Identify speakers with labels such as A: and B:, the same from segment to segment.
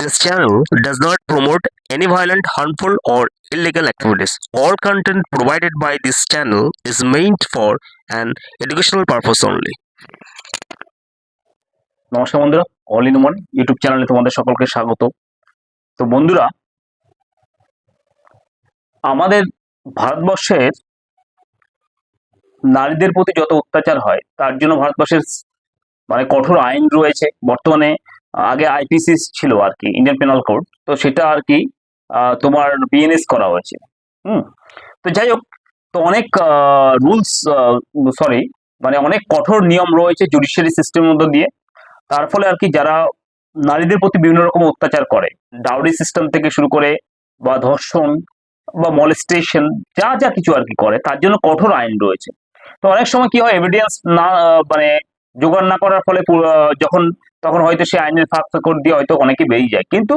A: This channel does not promote any violent, harmful, or illegal activities. All content provided by this channel is meant for an educational purpose only.
B: নমস্কার বন্ধুরা all in one YouTube চ্যানেলে তোমাদের সকলকে স্বাগত তো বন্ধুরা আমাদের ভারতবর্ষের নারীদের প্রতি যত অত্যাচার হয় তার জন্য ভারতবর্ষের মানে কঠোর আইন রয়েছে বর্তমানে আগে আইপিসি ছিল আর কি ইন্ডিয়ান পেনাল কোড তো সেটা আর কি তোমার বিএনএস করা হয়েছে, হুম? তো যাই হোক, তো অনেক রুলস সরি মানে অনেক কঠোর নিয়ম রয়েছে জুডিশিয়ারি সিস্টেমের মধ্যে দিয়ে। তার ফলে আর কি যারা নারীদের প্রতি বিভিন্ন রকম অত্যাচার করে ডাউরি সিস্টেম থেকে শুরু করে বা ধর্ষণ বা মলেস্টেশন যা যা কিছু আর কি করে, তার জন্য কঠোর আইন রয়েছে। তো অনেক সময় কি হয় এভিডেন্স না মানে জোগাড় না করার ফলে যখন তখন হয়তো সেই আইনের ফাঁক ফেকর দিয়ে হয়তো অনেকে বেরিয়ে যায়। কিন্তু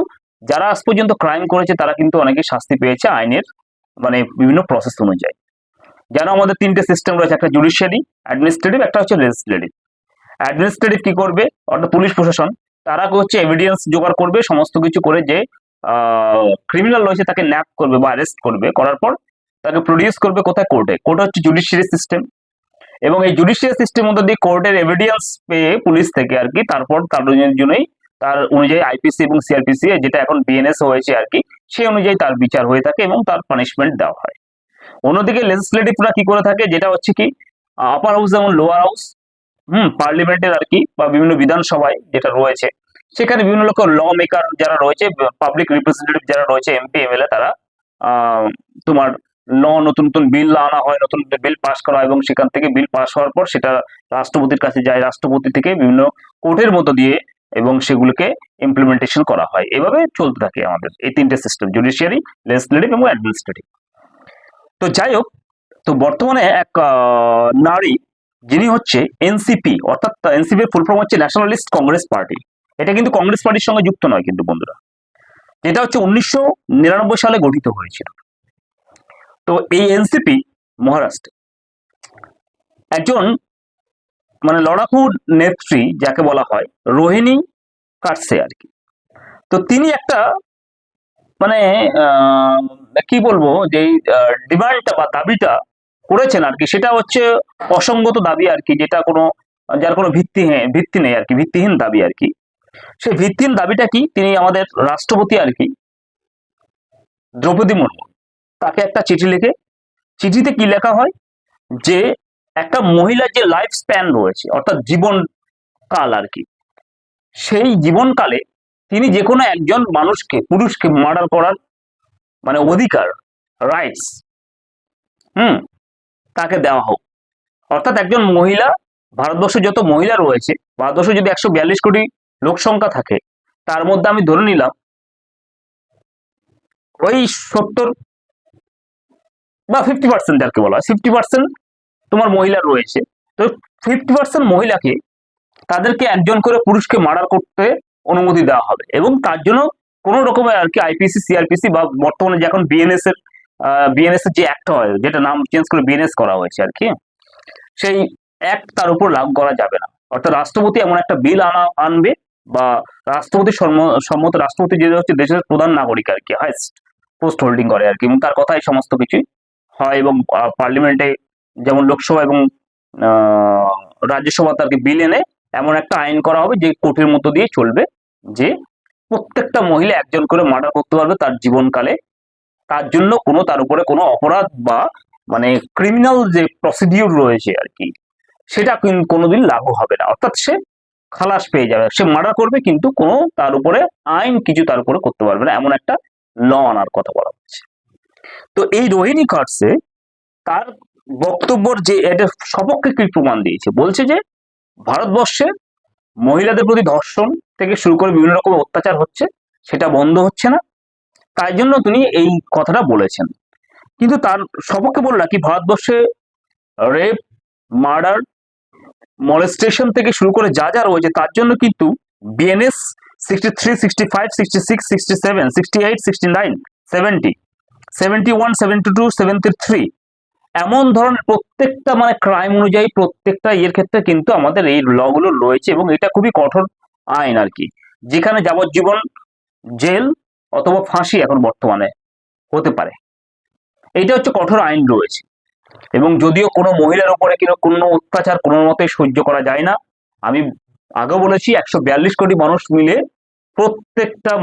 B: যারা আজ পর্যন্ত ক্রাইম করেছে, তারা কিন্তু অনেকে শাস্তি পেয়েছে আইনের মানে বিভিন্ন প্রসেস অনুযায়ী। যেন আমাদের তিনটে সিস্টেম রয়েছে, একটা জুডিশিয়ারি অ্যাডমিনিস্ট্রেটিভ একটা হচ্ছে লেজিসলেটিভ অ্যাডমিনিস্ট্রেটিভ কি করবে? অর্থাৎ পুলিশ প্রশাসন। তারা হচ্ছে এভিডেন্স জোগাড় করবে, সমস্ত কিছু করে যে ক্রিমিনাল রয়েছে তাকে ন্যাপ করবে বা অ্যারেস্ট করবে। করার পর তাকে প্রডিউস করবে কোথায়? কোর্টে কোর্ট হচ্ছে জুডিশিয়ারি সিস্টেম এবং এই জুডিশিয়াল সিস্টেম মধ্যে দিয়ে কোর্টের এভিডেন্স পেয়ে পুলিশ থেকে আর কি, তারপর তার জন্যই তার অনুযায়ী আইপিসি এবং সিআরপিসি যেটা এখন বিএনএস হয়েছে আর কি সেই অনুযায়ী তার বিচার হয়ে থাকে এবং তার পানিশমেন্ট দেওয়া হয়। অন্যদিকে লেজিসলেটিভরা কি করে থাকে, যেটা হচ্ছে কি আপার হাউস যেমন লোয়ার হাউস হুম পার্লামেন্টের আর কি, বা বিভিন্ন বিধানসভায় যেটা রয়েছে, সেখানে বিভিন্ন রকম ল মেকার যারা রয়েছে পাবলিক রিপ্রেজেন্টেটিভ যারা রয়েছে এমপি এমএলএ তারা তোমার নতুন নতুন বিল আনা হয়, নতুন বিল পাস করা হয় এবং সেখান থেকে বিল পাস হওয়ার পর সেটা রাষ্ট্রপতির কাছে যায়। রাষ্ট্রপতি থেকে বিভিন্ন কোর্টের মতো দিয়ে এবং সেগুলোকে ইমপ্লিমেন্টেশন করা হয়। এভাবে চলতে থাকে আমাদের এই তিনটে সিস্টেম জুডিশিয়ারি লেজিসলেটিভ এবং অ্যাডমিনিস্ট্রেটিভ তো যাই হোক, তো বর্তমানে এক নারী যিনি হচ্ছে এনসিপি অর্থাৎ এনসিপির ফুল ফর্ম হচ্ছে ন্যাশনালিস্ট কংগ্রেস পার্টি এটা কিন্তু কংগ্রেস পার্টির সঙ্গে যুক্ত নয় কিন্তু বন্ধুরা। যেটা হচ্ছে উনিশশো নিরানব্বই সালে গঠিত হয়েছিল। তো এই এনসিপি মহারাষ্ট্রে। একজন মানে লড়াকু নেত্রী যাকে বলা হয়, রোহিণী কাটসে আর কি। তো তিনি একটা মানে কি বলব যে ডিমান্ডটা বা দাবিটা করেছেন আর কি, সেটা হচ্ছে অসঙ্গত দাবি আর কি, যেটা কোনো, যার কোনো ভিত্তি হ্যাঁ ভিত্তি নেই আর কি, ভিত্তিহীন দাবি আর কি। সেই ভিত্তিহীন দাবিটা কি? তিনি আমাদের রাষ্ট্রপতি আর কি, দ্রৌপদী মুর্মু। তাকে একটা চিঠি লিখে, চিঠিতে কি লেখা হয়? যে একটা মহিলার যে লাইফ স্প্যান রয়েছে, অর্থাৎ জীবন কাল আর কি সেই জীবনকালে তিনি যে কোনো একজন মানুষকে, পুরুষকে মার্ডার করার মানে অধিকার রাইটস হুম, তাকে দেওয়া হোক। অর্থাৎ একজন মহিলা, ভারতবর্ষে যত মহিলা রয়েছে, ভারতবর্ষে যদি একশো বিয়াল্লিশ কোটি লোক সংখ্যা থাকে, তার মধ্যে আমি ধরে নিলাম, ওই সত্তর বা ফিফটি পার্সেন্ট যাকে বলা হয় ফিফটি পার্সেন্ট তোমার মহিলা রয়েছে। তো ফিফটি পার্সেন্ট মহিলাকে তাদেরকে একজন করে পুরুষকে মার্ডার করতে অনুমতি দেওয়া হবে এবং তার জন্য কোনো রকমের আর কি আইপিসি সিআরপিসি বা বর্তমানে যে এখন বিএনএস এর বিএনএস এর যে অ্যাক্ট হয়, যেটা নাম চেঞ্জ করে বিএনএস করা হয়েছে আর কি, সেই অ্যাক্ট তার উপর লাগু করা যাবে না। অর্থাৎ রাষ্ট্রপতি এমন একটা বিল আনা, আনবে বা রাষ্ট্রপতি সম্ম- সম্মত রাষ্ট্রপতি যে হচ্ছে দেশের প্রধান নাগরিক আর কি হাইস্ট পোস্ট হোল্ডিং করে আর কি, এবং তার কথাই সমস্ত কিছুই হয় এবং পার্লামেন্টে যেমন লোকসভা এবং আহ, রাজ্যসভাতে আর বিল এনে এমন একটা আইন করা হবে যে কোর্টের মতো দিয়ে চলবে যে প্রত্যেকটা মহিলা একজন করে মার্ডার করতে পারবে তার জীবনকালে। তার জন্য কোনো তার উপরে কোনো অপরাধ বা মানে ক্রিমিনাল যে প্রসিডিউর রয়েছে আর কি সেটা কিন- কোনোদিন লাগু হবে না। অর্থাৎ সে খালাস পেয়ে যাবে। সে মার্ডার করবে কিন্তু কোনো তার উপরে আইন কিছু তার উপরে করতে পারবে না। এমন একটা ল আনার কথা বলা হচ্ছে। তো এই রোহিণী কার্ডসে তার বক্তব্যর যে এটা সপক্ষে কি প্রমাণ দিয়েছে? বলছে যে ভারতবর্ষে মহিলাদের প্রতি ধর্ষণ থেকে শুরু করে বিভিন্ন রকম অত্যাচার হচ্ছে, সেটা বন্ধ হচ্ছে না। তাই জন্য তিনি এই কথাটা বলেছেন। কিন্তু তার সপক্ষে বললা কি ভারতবর্ষে রেপ, মার্ডার, মলেস্টেশন থেকে শুরু করে যা যা রয়েছে, তার জন্য কিন্তু BNS sixty three, sixty five, sixty six, sixty seven, sixty eight, sixty nine, seventy seventy one seventy two seventy three এমন ধরনের প্রত্যেকটা মানে ক্রাইম অনুযায়ী প্রত্যেকটা ইয়ের ক্ষেত্রে কিন্তু আমাদের এই লগুলো রয়েছে এবং এটা খুবই কঠোর আইন আর কি। যেখানে যাবজ্জীবন, জেল অথবা ফাঁসি এখন বর্তমানে হতে পারে। এইটা হচ্ছে কঠোর আইন রয়েছে। এবং যদিও কোনো মহিলার উপরে কিনা কোনো অত্যাচার কোনো মতে সহ্য করা যায় না। আমি আগেও বলেছি, একশো বিয়াল্লিশ কোটি মানুষ মিলে প্রত্যেকটা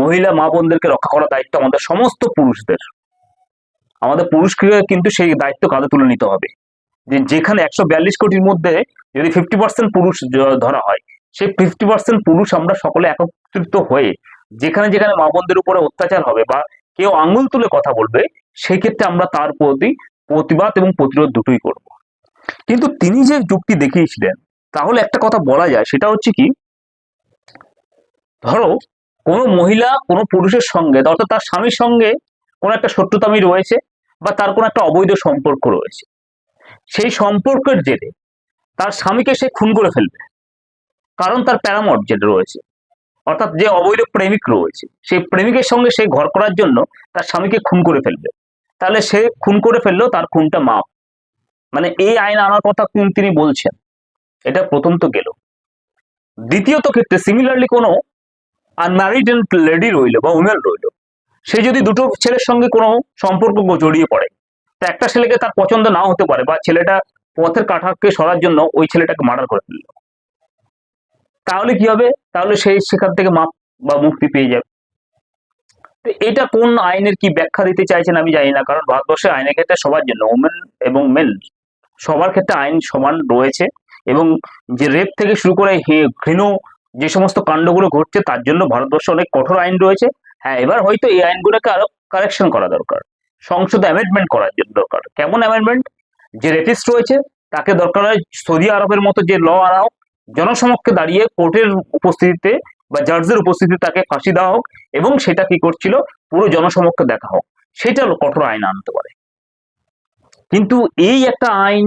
B: মহিলা মা বোনদেরকে রক্ষা করার দায়িত্ব আমাদের সমস্ত পুরুষদের। আমাদের পুরুষকে কিন্তু সেই দায়িত্ব কাঁধে তুলে নিতে হবে। যে যেখানে একশো বিয়াল্লিশ কোটির মধ্যে যদি ফিফটি পার্সেন্ট পুরুষ ধরা হয়, সেই ফিফটি পার্সেন্ট পুরুষ আমরা সকলে একত্রিত হয়ে যেখানে যেখানে মা বোনদের উপরে অত্যাচার হবে বা কেউ আঙুল তুলে কথা বলবে সেই ক্ষেত্রে আমরা তার প্রতি প্রতিবাদ এবং প্রতিরোধ দুটোই করব। কিন্তু তিনি যে যুক্তি দেখিয়েছিলেন, তাহলে একটা কথা বলা যায়, সেটা হচ্ছে কি ধরো, কোনো মহিলা কোনো পুরুষের সঙ্গে, অর্থাৎ তার স্বামীর সঙ্গে কোনো একটা শত্রুতামি রয়েছে বা তার কোনো একটা অবৈধ সম্পর্ক রয়েছে। সেই সম্পর্কের জেরে তার স্বামীকে সে খুন করে ফেলবে। কারণ তার প্যারামট যেটা রয়েছে। অর্থাৎ যে অবৈধ প্রেমিক রয়েছে, সেই প্রেমিকের সঙ্গে সে ঘর করার জন্য তার স্বামীকে খুন করে ফেলবে। তাহলে সে খুন করে ফেললেও তার খুনটা মাপ মানে এই আইন আনার কথা তিনি বলছেন? এটা প্রথম তো গেল। দ্বিতীয়ত ক্ষেত্রে সিমিলারলি কোনো আনম্যারিড লেডি রইল বা উমেন রইল। সে যদি দুটো ছেলের সঙ্গে কোনো সম্পর্ক জড়িয়ে পড়ে, তা একটা ছেলেকে তার পছন্দ নাও হতে পারে বা ছেলেটা পথের কাঠাকে সরার জন্য ওই ছেলেটাকে মার্ডার করে ফেলল। তাহলে কি হবে? তাহলে সেই সেখান থেকে মাপ বা মুক্তি পেয়ে যাবে। তো এটা কোন আইনের কি ব্যাখ্যা দিতে চাইছেন আমি জানি না, কারণ ভারতবর্ষের আইনের ক্ষেত্রে সবার জন্য ওমেন এবং মেন সবার ক্ষেত্রে আইন সমান রয়েছে এবং যে রেপ থেকে শুরু করে ঘৃণ যে সমস্ত কাণ্ডগুলো ঘটছে তার জন্য ভারতবর্ষে অনেক কঠোর আইন রয়েছে। হ্যাঁ এবার হয়তো এই আইনগুলোকে আরও কারেকশন করা দরকার। সংসদে অ্যামেন্ডমেন্ট করার জন্য দরকার। কেমন অ্যামেন্ডমেন্ট যে রেপিস্ট রয়েছে, তাকে দরকার হয় সৌদি আরবের মতো যে ল আনা হোক জনসমক্ষে দাঁড়িয়ে কোর্টের উপস্থিতিতে বা জাজের উপস্থিতিতে তাকে ফাঁসি দেওয়া হোক এবং সেটা কি করছিল? পুরো জনসমক্ষে দেখা হোক। সেটা কঠোর আইন আনতে পারে। কিন্তু এই একটা আইন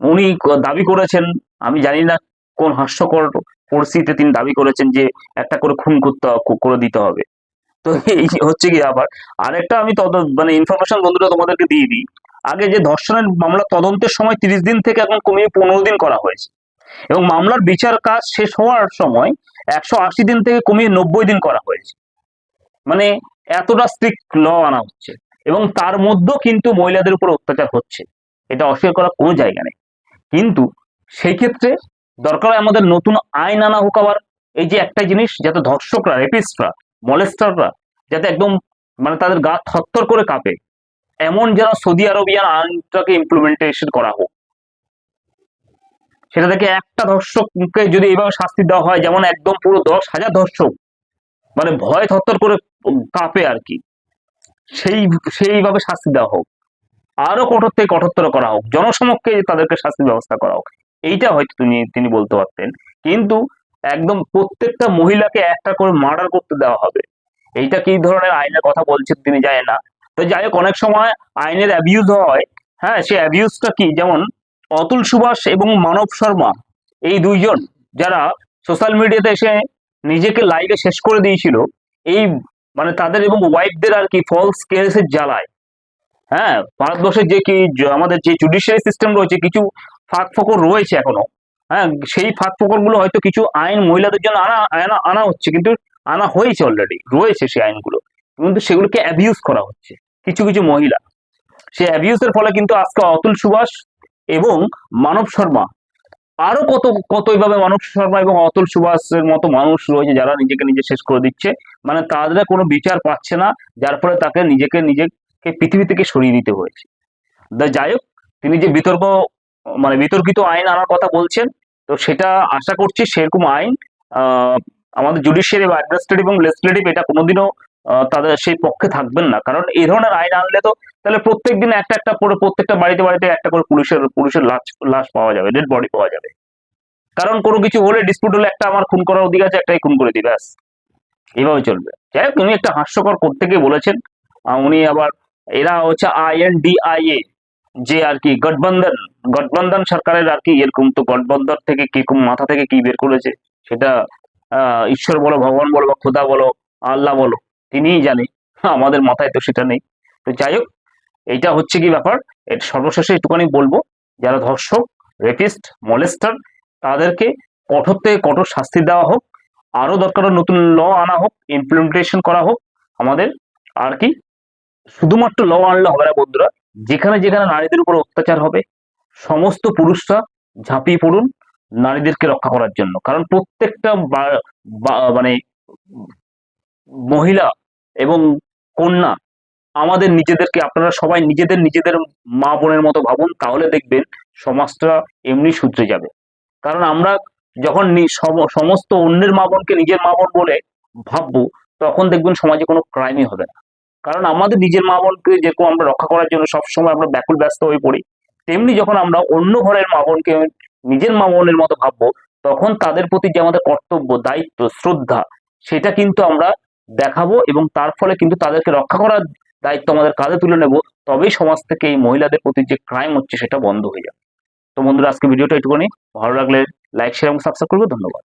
B: উনি দাবি করেছেন, আমি জানি না কোন হাস্যকর পরিস্থিতিতে তিনি দাবি করেছেন যে একটা করে খুন করতে করে দিতে হবে। তো এই হচ্ছে কি আবার আরেকটা আমি তদ মানে ইনফরমেশন বন্ধুরা তোমাদেরকে দিয়ে দিই। আগে যে ধর্ষণের মামলা তদন্তের সময় তিরিশ দিন থেকে এখন কমিয়ে পনেরো দিন করা হয়েছে। এবং মামলার বিচার কাজ শেষ হওয়ার সময় একশো আশি দিন থেকে কমিয়ে নব্বই দিন করা হয়েছে। মানে এতটা স্ট্রিক্ট ল আনা হচ্ছে। এবং তার মধ্যেও কিন্তু মহিলাদের উপর অত্যাচার হচ্ছে। এটা অস্বীকার করার কোনো জায়গা নেই। কিন্তু সেই ক্ষেত্রে দরকার আমাদের নতুন আইন আনা হোক আবার। এই যে একটা জিনিস, যাতে ধর্ষকরা রেপিস্টরা মলেস্টাররা যাতে একদম মানে তাদের গা থরথর করে কাঁপে। এমন যেন সৌদি আরবিয়ান আইনটাকে ইমপ্লিমেন্টেশন করা হোক। সেটা থেকে একটা ধর্ষককে যদি এইভাবে শাস্তি দেওয়া হয়, যেমন একদম পুরো দশ হাজার ধর্ষক মানে ভয় থরথর করে কাঁপে আর কি। সেই, সেইভাবে শাস্তি দেওয়া হোক। আরও কঠোর থেকে কঠোরতর করা হোক। জনসমক্ষে তাদেরকে শাস্তির ব্যবস্থা করা হোক। এইটা হয়তো তিনি তিনি বলতে পারতেন। কিন্তু একদম প্রত্যেকটা মহিলাকে একটা করে মার্ডার করতে দেওয়া হবে। এইটা কি ধরনের আইনের কথা বলছেন তিনি জানেন না। তো যাই হোক, অনেক সময় আইনের অ্যাবিউজ হয়। হ্যাঁ সে অ্যাবিউজটা কি? যেমন অতুল সুভাষ এবং মানব শর্মা, এই দুইজন যারা সোশ্যাল মিডিয়াতে এসে নিজেকে লাইভে শেষ করে দিয়েছিল, এই মানে তাদের এবং ওয়াইফদের আর কি ফলস কেসের জ্বালায়। হ্যাঁ ভারতবর্ষের যে কি, আমাদের যে জুডিশিয়ারি সিস্টেম রয়েছে, কিছু ফাঁক ফকর রয়েছে এখনও। হ্যাঁ সেই ফাঁক ফকরগুলো হয়তো কিছু আইন মহিলাদের জন্য আনা আনা আনা হচ্ছে, কিন্তু আনা হয়েছে অলরেডি রয়েছে সেই আইনগুলো। কিন্তু সেগুলোকে অ্যাবিউজ করা হচ্ছে, কিছু কিছু মহিলা। সেই অ্যাবিউজের ফলে কিন্তু আজকে অতুল সুভাষ এবং মানব শর্মা, আরও কত কত এইভাবে মানব শর্মা এবং অতুল সুভাষের মতো মানুষ রয়েছে যারা নিজেকে নিজে শেষ করে দিচ্ছে। মানে তাদের কোনো বিচার পাচ্ছে না, যার ফলে তাকে নিজেকে নিজেকে পৃথিবী থেকে সরিয়ে দিতে হয়েছে। যাই হোক, তিনি যে বিতর্ক মানে বিতর্কিত আইন আনার কথা বলছেন, তো সেটা আশা করছি সেরকম আইন আমাদের জুডিশিয়ারি বা অ্যাডমিনিস্ট্রেটিভ এবং লেজিসলেটিভ এটা কোনোদিনও তাদের সেই পক্ষে থাকবেন না। কারণ এই ধরনের আইন আনলে তো তাহলে প্রত্যেক দিন একটা একটা করে, প্রত্যেকটা বাড়িতে বাড়িতে একটা করে পুলিশের পুলিশের লাশ লাশ পাওয়া যাবে ডেড বডি পাওয়া যাবে। কারণ কোনো কিছু হলে ডিসপিউট হলে একটা আমার খুন করার অধিকার আছে, একটাই খুন করে দিই ব্যাস। এইভাবে চলবে। যাই হোক, উনি একটা হাস্যকর করতে গিয়ে বলেছেন উনি আবার, এরা হচ্ছে আইএনডিআইএ যে আর কি গঠবন্ধন গঠবন্ধন সরকারের আর কি এরকম তো গঠবন্ধন থেকে কি মাথা থেকে কি বের করেছে সেটা আহ, ঈশ্বর বলো ভগবান বলো বা খোদা বলো আল্লাহ বলো তিনিই জানে আমাদের মাথায় তো সেটা নেই। তো যাই হোক এইটা হচ্ছে কি ব্যাপার এটা সর্বশেষে একটুখানি বলব যারা ধর্ষক রেপিস্ট মলেস্টার তাদেরকে কঠোর থেকে কঠোর শাস্তি দেওয়া হোক আরও দরকার নতুন ল আনা হোক ইমপ্লিমেন্টেশন করা হোক আমাদের আর কি শুধুমাত্র ল আনলে হবে না বন্ধুরা যেখানে যেখানে নারীদের উপর অত্যাচার হবে, সমস্ত পুরুষরা ঝাঁপিয়ে পড়ুন নারীদেরকে রক্ষা করার জন্য। কারণ প্রত্যেকটা মানে মহিলা এবং কন্যা আমাদের নিজেদেরকে, আপনারা সবাই নিজেদের নিজেদের মা বোনের মতো ভাবুন, তাহলে দেখবেন সমাজটা এমনি শুধরে যাবে। কারণ আমরা যখন সমস্ত অন্যের মা বোনকে নিজের মা বোন বলে ভাববো, তখন দেখবেন সমাজে কোনো ক্রাইমই হবে না। কারণ আমাদের নিজের মা বোনকে যেরকম আমরা রক্ষা করার জন্য সবসময় আমরা ব্যাকুল ব্যস্ত হয়ে পড়ি, তেমনি যখন আমরা অন্য ঘরের মা বোনকে নিজের মা বোনের মতো ভাববো, তখন তাদের প্রতি যে আমাদের কর্তব্য, দায়িত্ব, শ্রদ্ধা, সেটা কিন্তু আমরা দেখাবো এবং তার ফলে কিন্তু তাদেরকে রক্ষা করার দায়িত্ব আমাদের কাঁধে তুলে নেব, তবেই সমাজ থেকে এই মহিলাদের প্রতি যে ক্রাইম হচ্ছে সেটা বন্ধ হয়ে যাবে। তো বন্ধুরা আজকে ভিডিওটা একটুখানি ভালো লাগলে লাইক শেয়ার এবং সাবস্ক্রাইব করবে ধন্যবাদ।